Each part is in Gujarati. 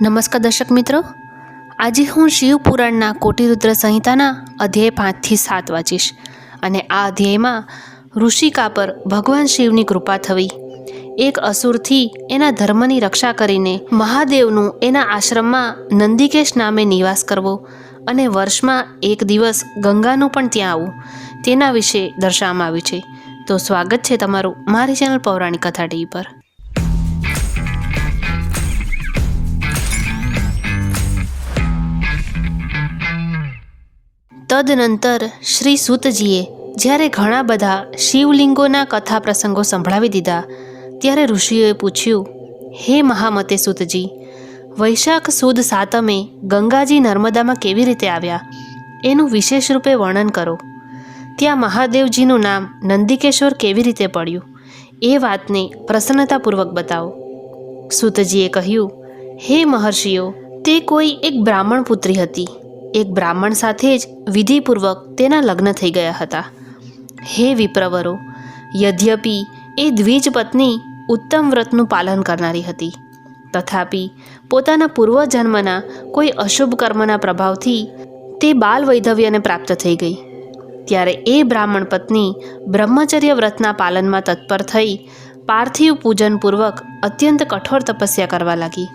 નમસ્કાર દર્શક મિત્રો. આજે હું શિવ પુરાણના કોટિરુદ્ર સંહિતાના અધ્યાય પાંચથી સાત વાંચીશ અને આ અધ્યાયમાં ઋષિકા પર ભગવાન શિવની કૃપા થવી. એક અસુરથી એના ધર્મની રક્ષા કરીને મહાદેવનું એના આશ્રમમાં નંદિકેશ નામે નિવાસ કરવો અને વર્ષમાં એક દિવસ ગંગાનું પણ ત્યાં આવવું, તેના વિશે દર્શાવવામાં આવ્યું છે. તો સ્વાગત છે તમારું મારી ચેનલ પૌરાણિક કથા ટીવી પર. તદનંતર શ્રી સૂતજીએ જ્યારે ઘણા બધા શિવલિંગોના કથા પ્રસંગો સંભળાવી દીધા, ત્યારે ઋષિઓએ પૂછ્યું, હે મહામતે સૂતજી, વૈશાખ સુદ સાતમે ગંગાજી નર્મદામાં કેવી રીતે આવ્યા? એનું વિશેષ રૂપે વર્ણન કરો. ત્યાં મહાદેવજીનું નામ નંદિકેશ્વર કેવી રીતે પડ્યું? એ વાતને પ્રસન્નતાપૂર્વક બતાવો. સૂતજીએ કહ્યું, હે મહર્ષિઓ, તે કોઈ એક બ્રાહ્મણ પુત્રી હતી. એક બ્રાહ્મણ સાથે જ વિધિપૂર્વક તેના લગ્ન થઈ ગયા હતા. હે વિપ્રવરો, યદ્યપિ એ દ્વિજ પત્ની ઉત્તમ વ્રતનું પાલન કરનારી હતી. તથાપિ પોતાના પૂર્વજન્મના કોઈ અશુભ કર્મના પ્રભાવથી તે બાલ વૈધવ્યને પ્રાપ્ત થઈ ગઈ. ત્યારે એ બ્રાહ્મણ પત્ની બ્રહ્મચર્ય વ્રતના પાલનમાં તત્પર થઈ પાર્થિવ પૂજનપૂર્વક અત્યંત કઠોર તપસ્યા કરવા લાગી.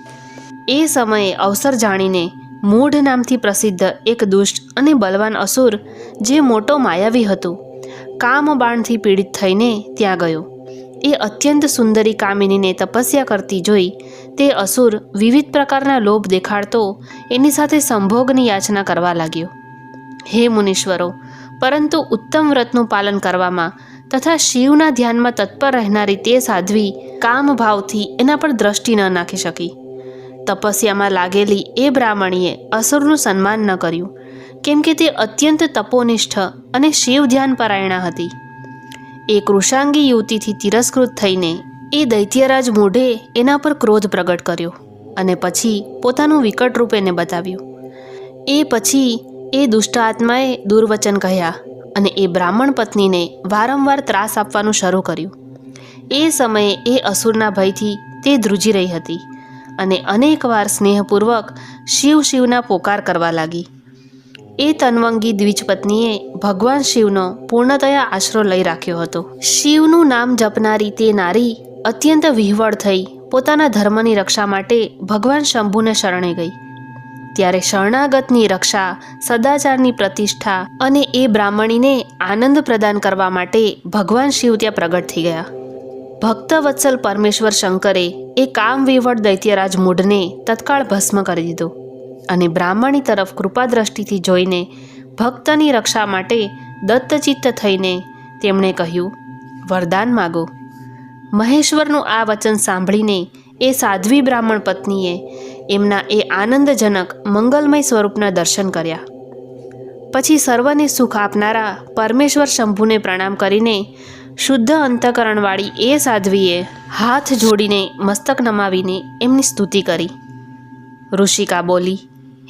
એ સમયે અવસર જાણીને મૂઢ નામથી પ્રસિદ્ધ એક દુષ્ટ અને બલવાન અસુર જે મોટો માયાવી હતું કામ બાણથી પીડિત થઈને ત્યાં ગયો. એ અત્યંત સુંદરી કામિનીને તપસ્યા કરતી જોઈ તે અસુર વિવિધ પ્રકારના લોભ દેખાડતો એની સાથે સંભોગની યાચના કરવા લાગ્યો. હે મુનીશ્વરો, પરંતુ ઉત્તમ વ્રતનું પાલન કરવામાં તથા શિવના ધ્યાનમાં તત્પર રહેનારી તે સાધ્વી કામ ભાવથી એના પર દ્રષ્ટિ ન નાખી શકી. તપસ્યામાં લાગેલી એ બ્રાહ્મણીએ અસુરનું સન્માન ન કર્યું, કેમ કે તે અત્યંત તપોનિષ્ઠ અને શિવ ધ્યાન પરાયણા હતી. એ કૃષાંગી યુવતીથી તિરસ્કૃત થઈને એ દૈત્યરાજ મૂઢે એના પર ક્રોધ પ્રગટ કર્યો અને પછી પોતાનું વિકટ રૂપ એને બતાવ્યું. એ પછી એ દુષ્ટ આત્માએ દુર્વચન કહ્યા અને એ બ્રાહ્મણ પત્નીને વારંવાર ત્રાસ આપવાનું શરૂ કર્યું. એ સમયે એ અસુરના ભયથી તે ધ્રુજી રહી હતી. અને અનેકવાર સ્નેહપૂર્વક શિવ શિવના પોકાર કરવા લાગી. એ તનવંગી દ્વિજપત્નીએ ભગવાન શિવનો પૂર્ણતયા આશરો લઈ રાખ્યો હતો. શિવનું નામ જપનારી તે નારી અત્યંત વિહવળ થઈ પોતાના ધર્મની રક્ષા માટે ભગવાન શંભુને શરણે ગઈ. ત્યારે શરણાગતની રક્ષા, સદાચારની પ્રતિષ્ઠા અને એ બ્રાહ્મણીને આનંદ પ્રદાન કરવા માટે ભગવાન શિવ ત્યાં પ્રગટ થઈ ગયા. ભક્તવત્સલ પરમેશ્વર શંકરે એ કામવિવળ દૈત્યરાજ મૂઢને તત્કાળ ભસ્મ કરી દીધો અને બ્રાહ્મણી તરફ કૃપા દ્રષ્ટિથી જોઈને ભક્તની રક્ષા માટે દત્તચિત્ત થઈને તેમણે કહ્યું, વરદાન માગો. મહેશ્વરનું આ વચન સાંભળીને એ સાધ્વી બ્રાહ્મણ પત્નીએ એમના એ આનંદજનક મંગલમય સ્વરૂપના દર્શન કર્યા. પછી સર્વને સુખ આપનારા પરમેશ્વર શંભુને પ્રણામ કરીને શુદ્ધ અંતકરણવાળી એ સાધ્વીએ હાથ જોડીને મસ્તક નમાવીને એમની સ્તુતિ કરી. ઋષિકા બોલી,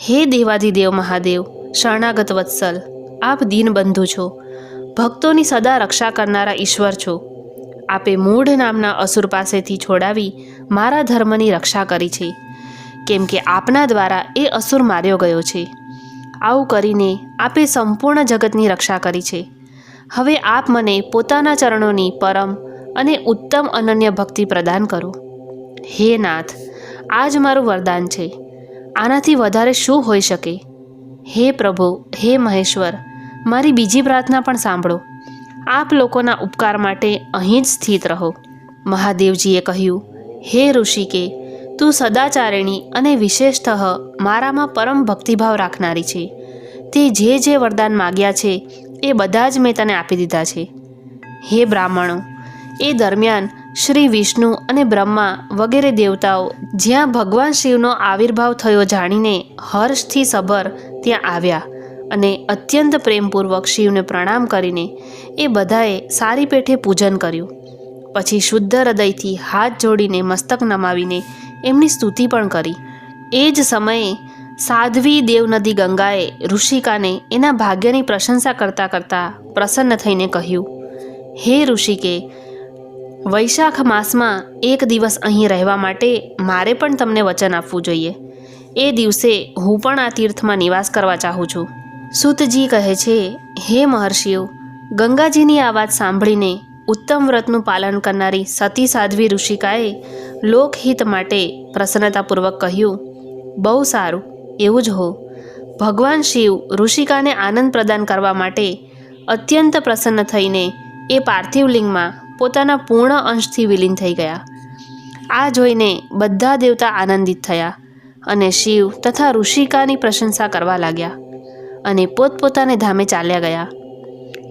હે દેવાધિદેવ મહાદેવ, શરણાગત વત્સલ, આપ દીનબંધુ છો. ભક્તોની સદા રક્ષા કરનારા ઈશ્વર છો. આપે મૂઢ નામના અસુર પાસેથી છોડાવી મારા ધર્મની રક્ષા કરી છે. કેમ કે આપના દ્વારા એ અસુર માર્યો ગયો છે. આવું કરીને આપે સંપૂર્ણ જગતની રક્ષા કરી છે. હવે આપ મને પોતાના ચરણોની પરમ અને ઉત્તમ અનન્ય ભક્તિ પ્રદાન કરો. હે નાથ આ જ મારું વરદાન છે. આનાથી વધારે શું હોઈ શકે? હે પ્રભુ, હે મહેશ્વર, મારી બીજી પ્રાર્થના પણ સાંભળો. આપ લોકોના ઉપકાર માટે અહીં જ સ્થિત રહો. મહાદેવજીએ કહ્યું, હે ઋષિકે, તું સદાચારિણી અને વિશેષતઃ મારામાં પરમ ભક્તિભાવ રાખનારી છે. તે જે જે વરદાન માગ્યા છે એ બધા જ મેં તને આપી દીધા છે. હે બ્રાહ્મણો, એ દરમિયાન શ્રી વિષ્ણુ અને બ્રહ્મા વગેરે દેવતાઓ જ્યાં ભગવાન શિવનો આવિર્ભાવ થયો જાણીને હર્ષથી સભર ત્યાં આવ્યા અને અત્યંત પ્રેમપૂર્વક શિવને પ્રણામ કરીને એ બધાએ સારી પેઠે પૂજન કર્યું. પછી શુદ્ધ હૃદયથી હાથ જોડીને મસ્તક નમાવીને એમની સ્તુતિ પણ કરી. એ જ સમયે સાધ્વી દેવનદી ગંગાએ ઋષિકાને એના ભાગ્યની પ્રશંસા કરતાં કરતાં પ્રસન્ન થઈને કહ્યું, હે ઋષિકે, વૈશાખ માસમાં એક દિવસ અહીં રહેવા માટે મારે પણ તમને વચન આપવું જોઈએ. એ દિવસે હું પણ આ તીર્થમાં નિવાસ કરવા ચાહું છું. સુતજી કહે છે, હે મહર્ષિઓ, ગંગાજીની આ વાત સાંભળીને ઉત્તમ વ્રતનું પાલન કરનારી સતી સાધ્વી ઋષિકાએ લોકહિત માટે પ્રસન્નતાપૂર્વક કહ્યું, બહુ સારું. એવું જ હો. ભગવાન શિવ ઋષિકાને આનંદ પ્રદાન કરવા માટે અત્યંત પ્રસન્ન થઈને એ પાર્થિવ લિંગમાં પોતાના પૂર્ણ અંશથી વિલીન થઈ ગયા. આ જોઈને બધા દેવતા આનંદિત થયા અને શિવ તથા ઋષિકાની પ્રશંસા કરવા લાગ્યા અને પોતપોતાને ધામે ચાલ્યા ગયા.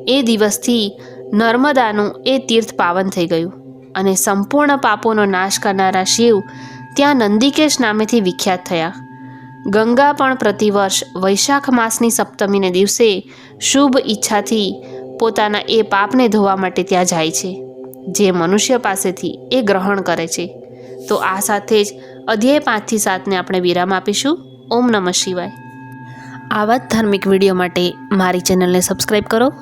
એ દિવસથી નર્મદાનું એ તીર્થ પાવન થઈ ગયું અને સંપૂર્ણ પાપોનો નાશ કરનારા શિવ ત્યાં નંદિકેશ નામેથી વિખ્યાત થયા. ગંગા પણ પ્રતિવર્ષ વૈશાખ માસની સપ્તમીને દિવસે શુભ ઈચ્છાથી પોતાના એ પાપને ધોવા માટે ત્યાં જાય છે, જે મનુષ્ય પાસેથી એ ગ્રહણ કરે છે. તો આ સાથે જ અધ્યાય પાંચથી સાતને આપણે વિરામ આપીશું. ઓમ નમઃ શિવાય. આવા જ ધાર્મિક વીડિયો માટે મારી ચેનલને સબસ્ક્રાઈબ કરો.